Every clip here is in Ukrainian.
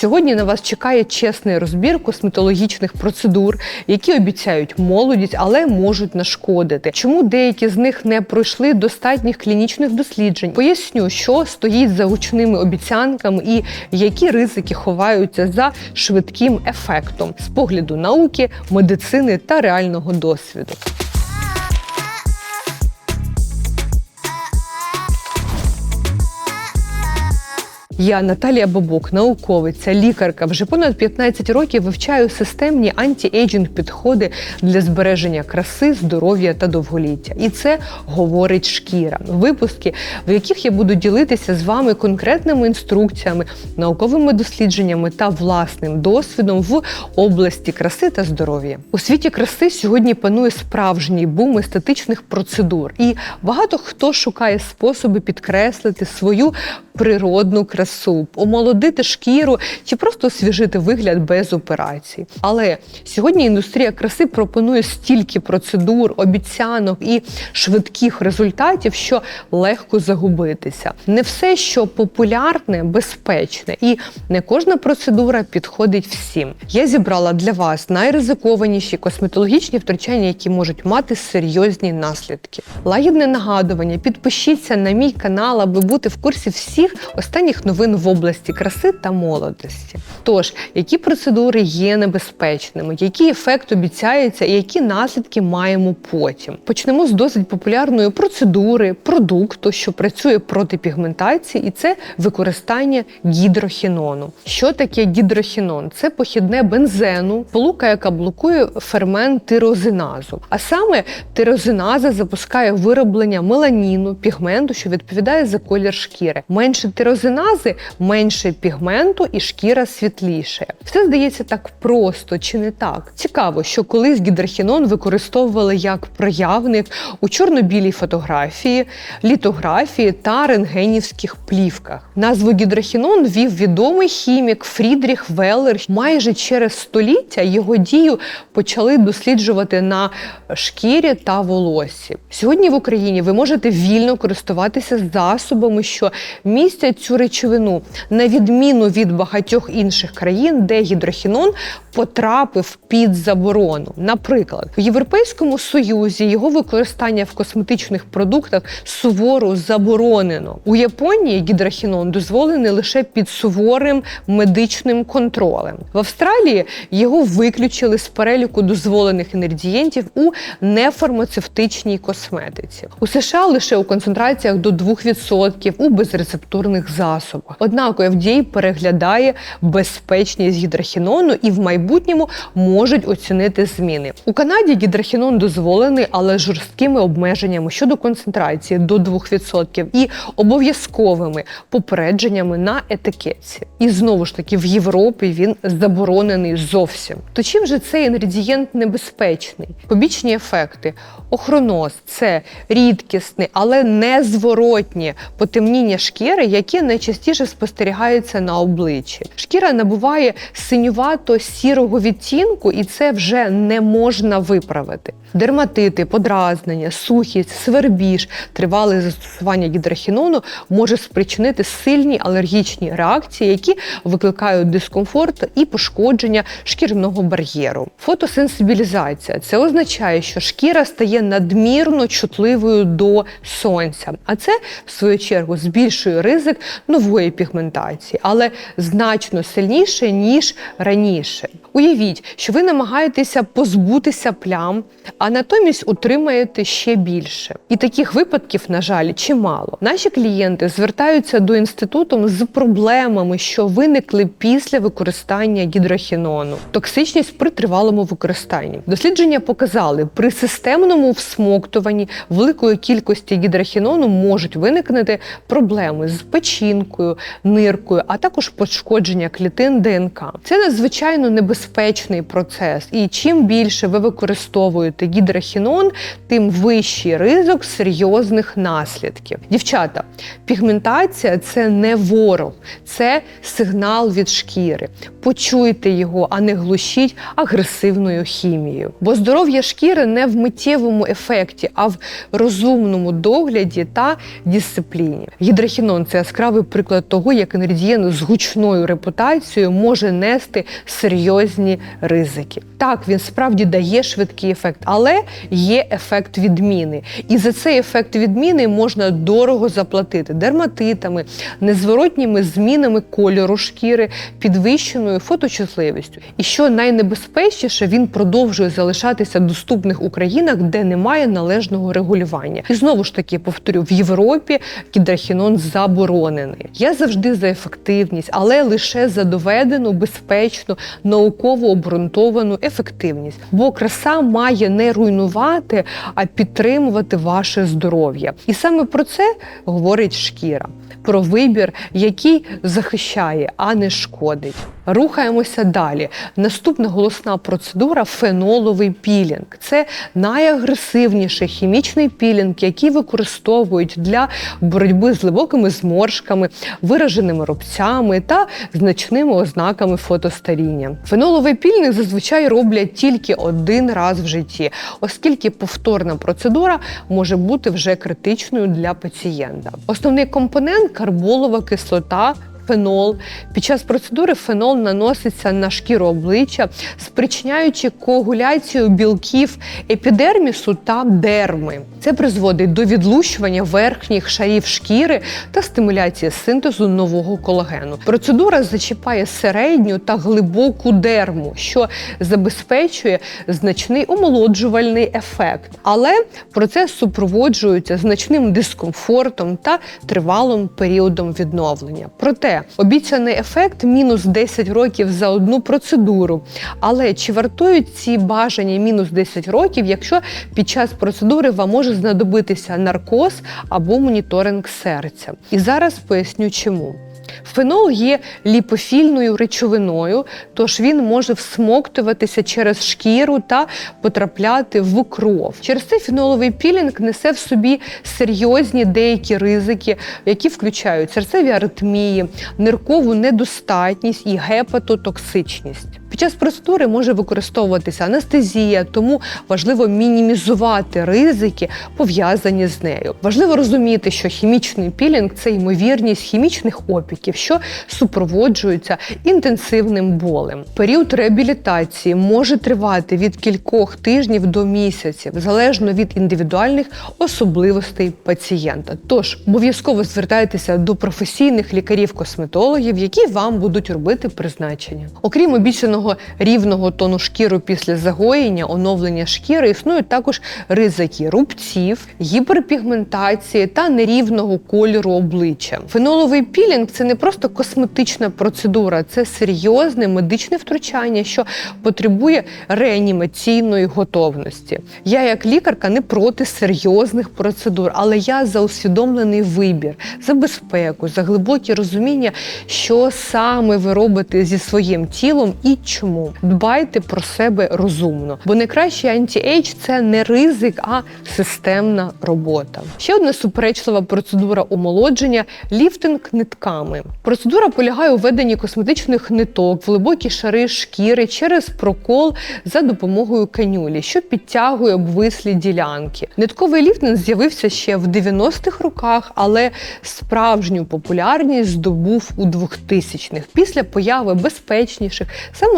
Сьогодні на вас чекає чесний розбір косметологічних процедур, які обіцяють молодість, але можуть нашкодити. Чому деякі з них не пройшли достатніх клінічних досліджень? Поясню, що стоїть за гучними обіцянками і які ризики ховаються за швидким ефектом з погляду науки, медицини та реального досвіду. Я Наталія Бабук, науковиця, лікарка. Вже понад 15 років вивчаю системні анті-ейджинг підходи для збереження краси, здоров'я та довголіття. І це говорить шкіра. Випуски, в яких я буду ділитися з вами конкретними інструкціями, науковими дослідженнями та власним досвідом в області краси та здоров'я. У світі краси сьогодні панує справжній бум естетичних процедур, і багато хто шукає способи підкреслити свою природну красу, омолодити шкіру чи просто освіжити вигляд без операцій. Але сьогодні індустрія краси пропонує стільки процедур, обіцянок і швидких результатів, що легко загубитися. Не все, що популярне, безпечне, і не кожна процедура підходить всім. Я зібрала для вас найризикованіші косметологічні втручання, які можуть мати серйозні наслідки. Лагідне нагадування, підпишіться на мій канал, аби бути в курсі всіх останніх новин в області краси та молодості. Тож, які процедури є небезпечними, який ефект обіцяється і які наслідки маємо потім. Почнемо з досить популярної процедури, продукту, що працює проти пігментації, і це використання гідрохінону. Що таке гідрохінон? Це похідне бензену, полука, яка блокує фермент тирозиназу. А саме тирозиназа запускає вироблення меланіну, пігменту, що відповідає за колір шкіри. Менше тирозинази, менше пігменту і шкіра світліше. Все здається так просто чи не так? Цікаво, що колись гідрохінон використовували як проявник у чорно-білій фотографії, літографії та рентгенівських плівках. Назву гідрохінон вів відомий хімік Фрідріх Веллер. Майже через століття його дію почали досліджувати на шкірі та волосі. Сьогодні в Україні ви можете вільно користуватися засобами, що містять цю речовину, на відміну від багатьох інших країн, де гідрохінон потрапив під заборону. Наприклад, в Європейському Союзі його використання в косметичних продуктах суворо заборонено. У Японії гідрохінон дозволений лише під суворим медичним контролем. В Австралії його виключили з переліку дозволених інгредієнтів у нефармацевтичній косметиці. У США лише у концентраціях до 2% у безрецептурних засобах. Однак FDA переглядає безпечність гідрохінону і в майбутньому можуть оцінити зміни. У Канаді гідрохінон дозволений, але жорсткими обмеженнями щодо концентрації до 2% і обов'язковими попередженнями на етикетці. І знову ж таки в Європі він заборонений зовсім. То чим же цей інгредієнт небезпечний? Побічні ефекти. Охроноз це рідкісне, але незворотнє потемніння шкіри, яке найчастіше спостерігаються на обличчі. Шкіра набуває синювато-сірого відтінку, і це вже не можна виправити. Дерматити, подразнення, сухість, свербіж, тривале застосування гідрохінону може спричинити сильні алергічні реакції, які викликають дискомфорт і пошкодження шкірного бар'єру. Фотосенсибілізація це означає, що шкіра стає надмірно чутливою до сонця, а це в свою чергу збільшує ризик нової пігментації, але значно сильніше ніж раніше. Уявіть, що ви намагаєтеся позбутися плям, а натомість утримаєте ще більше. І таких випадків, на жаль, чимало. Наші клієнти звертаються до інституту з проблемами, що виникли після використання гідрохінону, токсичність при тривалому використанні. Дослідження показали, при системному всмоктуванні великої кількості гідрохінону можуть виникнути проблеми з печінкою, ниркою, а також пошкодження клітин ДНК. Це надзвичайно небезпечно безпечний процес. І чим більше ви використовуєте гідрохінон, тим вищий ризик серйозних наслідків. Дівчата, пігментація це не ворог, це сигнал від шкіри. Почуйте його, а не глушіть агресивною хімією. Бо здоров'я шкіри не в миттєвому ефекті, а в розумному догляді та дисципліні. Гідрохінон це яскравий приклад того, як інгредієнт з гучною репутацією може нести серйозні ризики. Так, він справді дає швидкий ефект, але є ефект відміни. І за цей ефект відміни можна дорого заплатити дерматитами, незворотніми змінами кольору шкіри, підвищеною фоточутливістю. І що найнебезпечніше, він продовжує залишатися доступних у країнах, де немає належного регулювання. І знову ж таки повторю, в Європі гідрохінон заборонений. Я завжди за ефективність, але лише за доведену, безпечну, науково обґрунтовану ефективність. Бо краса має не руйнувати, а підтримувати ваше здоров'я. І саме про це говорить шкіра. Про вибір, який захищає, а не шкодить. Рухаємося далі. Наступна голосна процедура феноловий пілінг. Це найагресивніший хімічний пілінг, який використовують для боротьби з глибокими зморшками, вираженими рубцями та значними ознаками фотостаріння. Феноловий пілінг зазвичай роблять тільки один раз в житті, оскільки повторна процедура може бути вже критичною для пацієнта. Основний компонент карболова кислота. Фенол під час процедури фенол наноситься на шкіру обличчя, спричиняючи коагуляцію білків епідермісу та дерми. Це призводить до відлущування верхніх шарів шкіри та стимуляції синтезу нового колагену. Процедура зачіпає середню та глибоку дерму, що забезпечує значний омолоджувальний ефект. Але процес супроводжується значним дискомфортом та тривалим періодом відновлення. Проте обіцяний ефект мінус 10 років за одну процедуру. Але чи вартують ці бажання мінус 10 років, якщо під час процедури вам може знадобитися наркоз або моніторинг серця? І зараз поясню чому. Фенол є ліпофільною речовиною, тож він може всмоктуватися через шкіру та потрапляти в кров. Через це феноловий пілінг несе в собі серйозні деякі ризики, які включають серцеві аритмії, ниркову недостатність і гепатотоксичність. Під час процедури може використовуватися анестезія, тому важливо мінімізувати ризики, пов'язані з нею. Важливо розуміти, що хімічний пілінг це ймовірність хімічних опіків, що супроводжуються інтенсивним болем. Період реабілітації може тривати від кількох тижнів до місяців, залежно від індивідуальних особливостей пацієнта. Тож обов'язково звертайтеся до професійних лікарів-косметологів, які вам будуть робити призначення. Окрім обіцяного рівного тону шкіри після загоєння, оновлення шкіри існують також ризики рубців, гіперпігментації та нерівного кольору обличчя. Феноловий пілінг це не просто косметична процедура, це серйозне медичне втручання, що потребує реанімаційної готовності. Я, як лікарка, не проти серйозних процедур, але я за усвідомлений вибір, за безпеку, за глибоке розуміння, що саме ви робите зі своїм тілом і чому. Дбайте про себе розумно, бо найкращий анті-ейдж – це не ризик, а системна робота. Ще одна суперечлива процедура омолодження ліфтинг нитками. Процедура полягає у введенні косметичних ниток в глибокі шари шкіри через прокол за допомогою канюлі, що підтягує обвислі ділянки. Нитковий ліфтинг з'явився ще в 90-х роках, але справжню популярність здобув у 2000-х після появи безпечніших,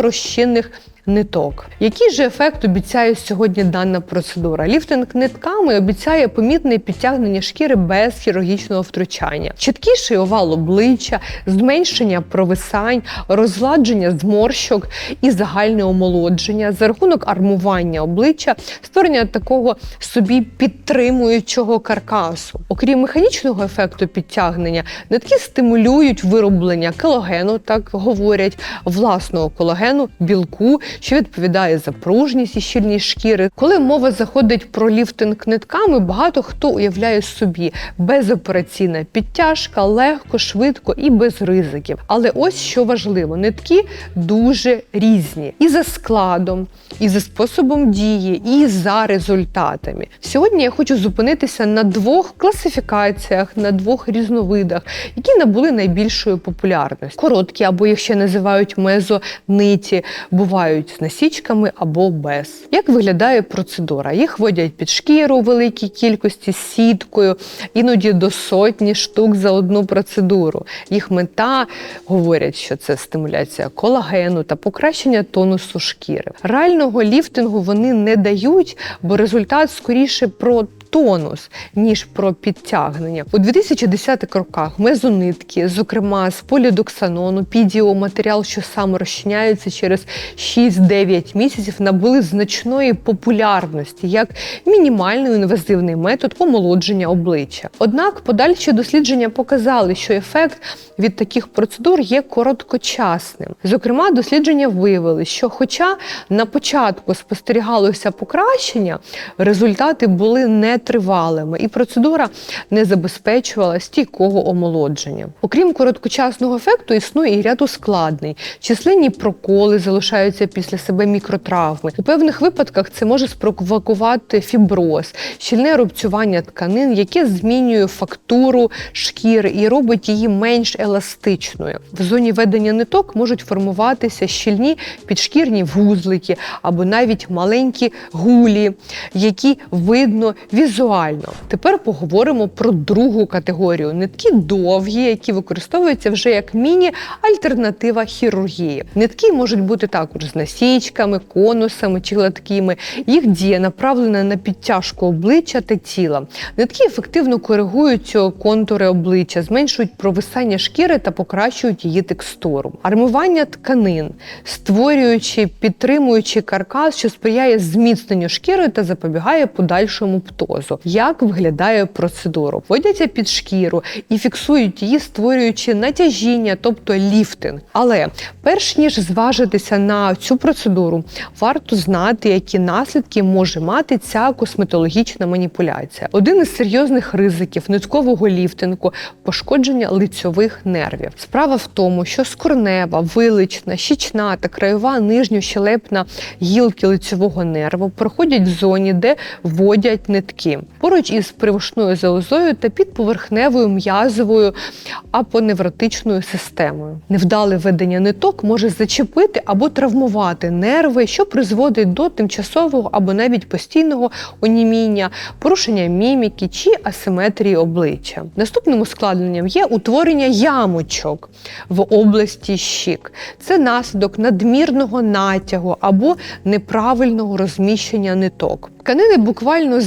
саморозчинних ниток. Який же ефект обіцяє сьогодні дана процедура? Ліфтинг нитками обіцяє помітне підтягнення шкіри без хірургічного втручання, чіткіший овал обличчя, зменшення провисань, розладження зморщок і загальне омолодження за рахунок армування обличчя, створення такого собі підтримуючого каркасу. Окрім механічного ефекту підтягнення, нитки стимулюють вироблення колагену, так говорять, власного колагену, білку що відповідає за пружність і щільність шкіри. Коли мова заходить про ліфтинг нитками, багато хто уявляє собі безопераційна підтяжка, легко, швидко і без ризиків. Але ось що важливо: нитки дуже різні і за складом, і за способом дії, і за результатами. Сьогодні я хочу зупинитися на двох класифікаціях, на двох різновидах, які набули найбільшої популярності. Короткі, або їх ще називають мезониті, бувають з насічками або без. Як виглядає процедура? Їх вводять під шкіру у великій кількості з сіткою, іноді до сотні штук за одну процедуру. Їх мета говорять, що це стимуляція колагену та покращення тонусу шкіри. Реального ліфтингу вони не дають, бо результат скоріше про тонус, ніж про підтягнення. У 2010-х роках мезонитки, зокрема з полідоксанону, підіоматеріал, що саме розчиняється через 6-9 місяців, набули значної популярності як мінімальний інвазивний метод омолодження обличчя. Однак подальші дослідження показали, що ефект від таких процедур є короткочасним. Зокрема, дослідження виявили, що, хоча на початку спостерігалося покращення, результати були нетривалими, і процедура не забезпечувала стійкого омолодження. Окрім короткочасного ефекту, існує і ряд ускладнень. Численні проколи залишаються після себе мікротравми. У певних випадках це може спровокувати фіброз, щільне рубцювання тканин, яке змінює фактуру шкіри і робить її менш еластичною. В зоні ведення ниток можуть формуватися щільні підшкірні вузлики або навіть маленькі гулі, які видно візуально. Тепер поговоримо про другу категорію нитки довгі, які використовуються вже як міні-альтернатива хірургії. Нитки можуть бути також з насічками, конусами чи гладкими. Їх дія направлена на підтяжку обличчя та тіла. Нитки ефективно коригують контури обличчя, зменшують провисання шкіри та покращують її текстуру. Армування тканин, створюючи підтримуючи каркас, що сприяє зміцненню шкіри та запобігає подальшому птозу. Як виглядає процедура? Вводяться під шкіру і фіксують її, створюючи натяжіння, тобто ліфтинг. Але перш ніж зважитися на цю процедуру, варто знати, які наслідки може мати ця косметологічна маніпуляція. Один із серйозних ризиків ниткового ліфтингу пошкодження лицьових нервів. Справа в тому, що скорнева, вилична, щічна та краєва нижньощелепна гілки лицьового нерву проходять в зоні, де вводять нитки поруч із привушною залозою та підповерхневою м'язовою апоневротичною системою. Невдале ведення ниток може зачепити або травмувати нерви, що призводить до тимчасового або навіть постійного оніміння, порушення міміки чи асиметрії обличчя. Наступним ускладненням є утворення ямочок в області щік. Це наслідок надмірного натягу або неправильного розміщення ниток. Тканини буквально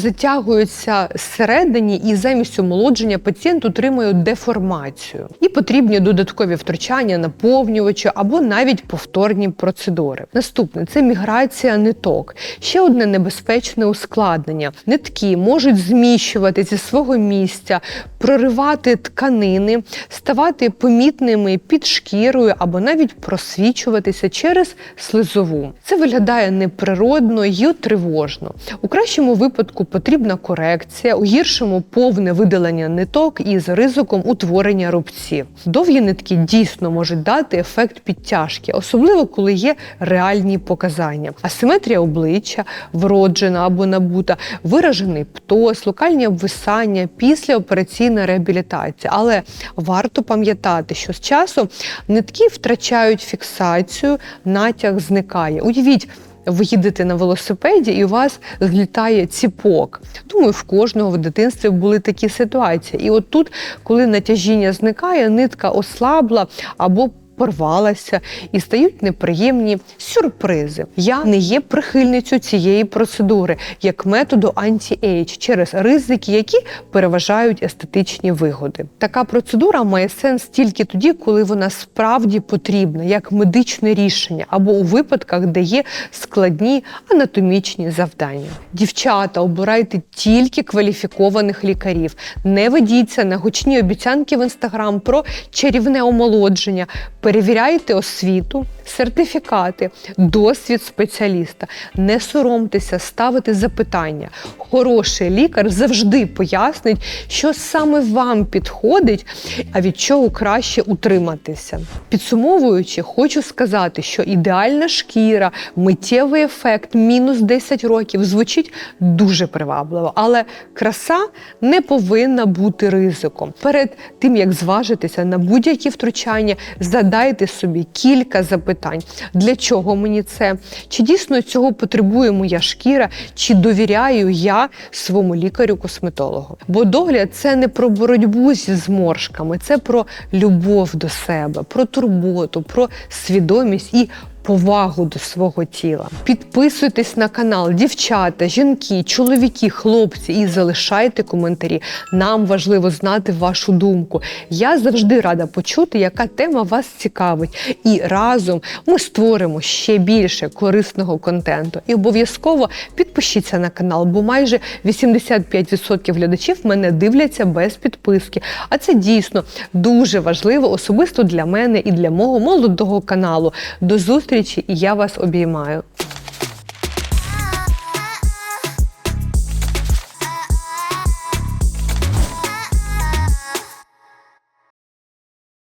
затягуються зсередині і замість омолодження пацієнт отримує деформацію. І потрібні додаткові втручання, наповнювачі або навіть повторні процедури. Наступне це міграція ниток. Ще одне небезпечне ускладнення. Нитки можуть зміщувати зі свого місця, проривати тканини, ставати помітними під шкірою або навіть просвічуватися через слизову. Це виглядає неприродно і тривожно. У кращому випадку потрібна корекція, у гіршому повне видалення ниток із ризиком утворення рубців. Довгі нитки дійсно можуть дати ефект підтяжки, особливо коли є реальні показання. Асиметрія обличчя, вроджена або набута, виражений птоз, локальні обвисання, післяопераційна реабілітація. Але варто пам'ятати, що з часом нитки втрачають фіксацію, натяг зникає. Уявіть. Ви їдете на велосипеді і у вас злітає ціпок. Думаю, в кожного в дитинстві були такі ситуації. І от тут, коли натяжіння зникає, нитка ослабла або порвалася і стають неприємні сюрпризи. Я не є прихильницю цієї процедури як методу анті-ейдж через ризики, які переважають естетичні вигоди. Така процедура має сенс тільки тоді, коли вона справді потрібна, як медичне рішення, або у випадках, де є складні анатомічні завдання. Дівчата, обирайте тільки кваліфікованих лікарів. Не ведіться на гучні обіцянки в інстаграм про чарівне омолодження. Перевіряйте освіту, сертифікати, досвід спеціаліста. Не соромтеся ставити запитання. Хороший лікар завжди пояснить, що саме вам підходить, а від чого краще утриматися. Підсумовуючи, хочу сказати, що ідеальна шкіра, миттєвий ефект, мінус 10 років звучить дуже привабливо, але краса не повинна бути ризиком. Перед тим як зважитися на будь-які втручання, задайте собі кілька запитань: для чого мені це? Чи дійсно цього потребує моя шкіра, чи довіряю я своєму лікарю-косметологу? Бо догляд це не про боротьбу зі зморшками, це про любов до себе, про турботу, про свідомість і повагу до свого тіла. Підписуйтесь на канал, дівчата, жінки, чоловіки, хлопці і залишайте коментарі. Нам важливо знати вашу думку. Я завжди рада почути, яка тема вас цікавить. І разом ми створимо ще більше корисного контенту. І обов'язково підпишіться на канал, бо майже 85% глядачів мене дивляться без підписки. А це дійсно дуже важливо, особисто для мене і для мого молодого каналу. До зустрічі, і я вас обіймаю.